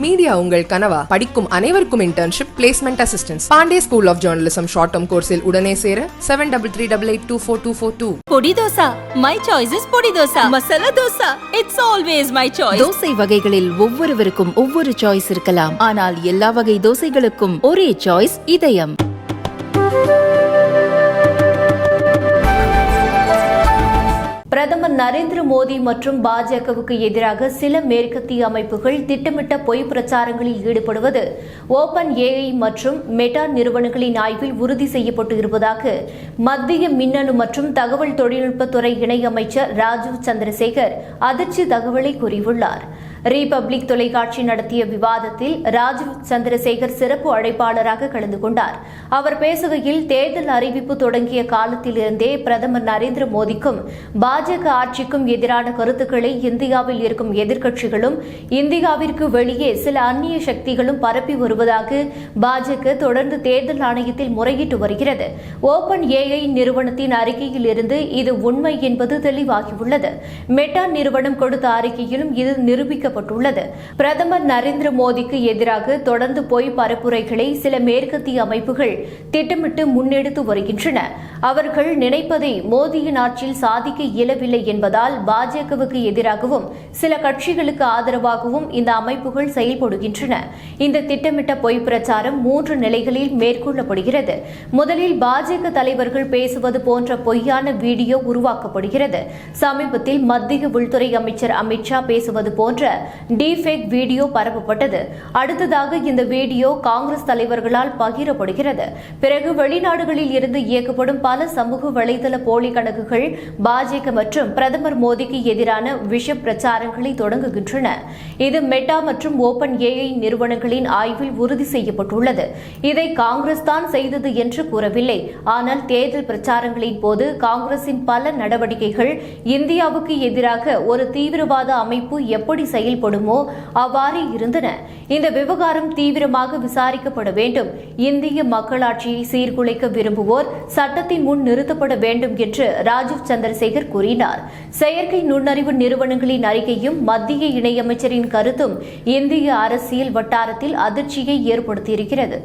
Media உங்கள் கனவா? படிக்கும் அனைவருக்கும் internship placement assistance Pandey school of journalism short term கோர்ஸில் உடனே சேர seven double three double eight two four two four two podi dosa. My choice is podi dosa. Masala dosa. It's always my choice dosa வகைகளில் ஒவ்வொருவருக்கும் ஒவ்வொரு choice இருக்கலாம். ஆனால் எல்லா வகை தோசைகளுக்கும் ஒரே சாய்ஸ் இதயம். பிரதமர் நரேந்திர மோடி மற்றும் பாஜகவுக்கு எதிராக சில மேற்கத்திய அமைப்புகள் திட்டமிட்ட பொய் பிரச்சாரங்களில் ஈடுபடுவது ஓபன் ஏஐ மற்றும் மெட்டா நிறுவனங்களின் ஆய்வில் உறுதி செய்யப்பட்டு இருப்பதாக மத்திய மின்னணு மற்றும் தகவல் தொழில்நுட்பத்துறை இணையமைச்சர் ராஜீவ் சந்திரசேகர் அதிர்ச்சி தகவலை கூறியுள்ளார். ரிபப்ளிக் தொலைக்காட்சி நடத்திய விவாதத்தில் ராஜீவ் சந்திரசேகர் சிறப்பு அழைப்பாளராக கலந்து கொண்டார். அவர் பேசுகையில் தேர்தல் அறிவிப்பு தொடங்கிய காலத்திலிருந்தே பிரதமர் நரேந்திர மோடிக்கும் பாஜக ஆட்சிக்கும் எதிரான கருத்துக்களை இந்தியாவில் இருக்கும் எதிர்க்கட்சிகளும் இந்தியாவிற்கு வெளியே சில அந்நிய சக்திகளும் பரப்பி வருவதாக பாஜக தொடர்ந்து தேர்தல் ஆணையத்தில் முறையிட்டு வருகிறது. ஓபன் ஏஐ நிறுவனத்தின் அறிக்கையில் இருந்து இது உண்மை என்பது தெளிவாகியுள்ளது. மெட்டா நிறுவனம் கொடுத்த அறிக்கையிலும் இது நிரூபிக்க தெரிவிக்கப்பட்டுள்ளது பிரதமர் நரேந்திர மோடிக்கு எதிராக தொடர்ந்து பொய் பரப்புரைகளை சில மேற்கத்திய அமைப்புகள் திட்டமிட்டு முன்னெடுத்து வருகின்றன. அவர்கள் நினைப்பதை மோடியின் ஆட்சியில் சாதிக்க இயலவில்லை என்பதால் பாஜகவுக்கு எதிராகவும் சில கட்சிகளுக்கு ஆதரவாகவும் இந்த அமைப்புகள் செயல்படுகின்றன. இந்த திட்டமிட்ட பொய் பிரச்சாரம் மூன்று நிலைகளில் மேற்கொள்ளப்படுகிறது. முதலில் பாஜக தலைவர்கள் பேசுவது போன்ற பொய்யான வீடியோ உருவாக்கப்படுகிறது. சமீபத்தில் மத்திய உள்துறை அமைச்சர் அமித்ஷா பேசுவது போன்ற டீஃபேக் வீடியோ பரப்பப்பட்டது. அடுத்ததாக இந்த வீடியோ காங்கிரஸ் தலைவர்களால் பகிரப்படுகிறது. பிறகு வெளிநாடுகளில் இருந்து இயக்கப்படும் பல சமூக வலைதள போலி கணக்குகள் பாஜக மற்றும் பிரதமர் மோடிக்கு எதிரான விஷ பிரச்சாரங்களை தொடங்குகின்றன. இது மெட்டா மற்றும் ஓபன் ஏஐ நிறுவனங்களின் ஆய்வில் உறுதி செய்யப்பட்டுள்ளது. இதை காங்கிரஸ் தான் செய்தது என்று கூறவில்லை. ஆனால் தேர்தல் பிரச்சாரங்களின் போது காங்கிரசின் பல நடவடிக்கைகள் இந்தியாவுக்கு எதிராக ஒரு தீவிரவாத அமைப்பு எப்படி செயல் செயல்படுமோ அவ்வாறு இருந்தன. இந்த விவகாரம் தீவிரமாக விசாரிக்கப்பட வேண்டும். இந்திய மக்களாட்சியை சீர்குலைக்க விரும்புவோர் சட்டத்தின் முன் நிறுத்தப்பட வேண்டும் என்று ராஜீவ் சந்திரசேகர் கூறினார். செயற்கை நுண்ணறிவு நிறுவனங்களின் அறிக்கையும் மத்திய இணையமைச்சரின் கருத்தும் இந்திய அரசியல் வட்டாரத்தில் அதிர்ச்சியை ஏற்படுத்தியிருக்கிறது.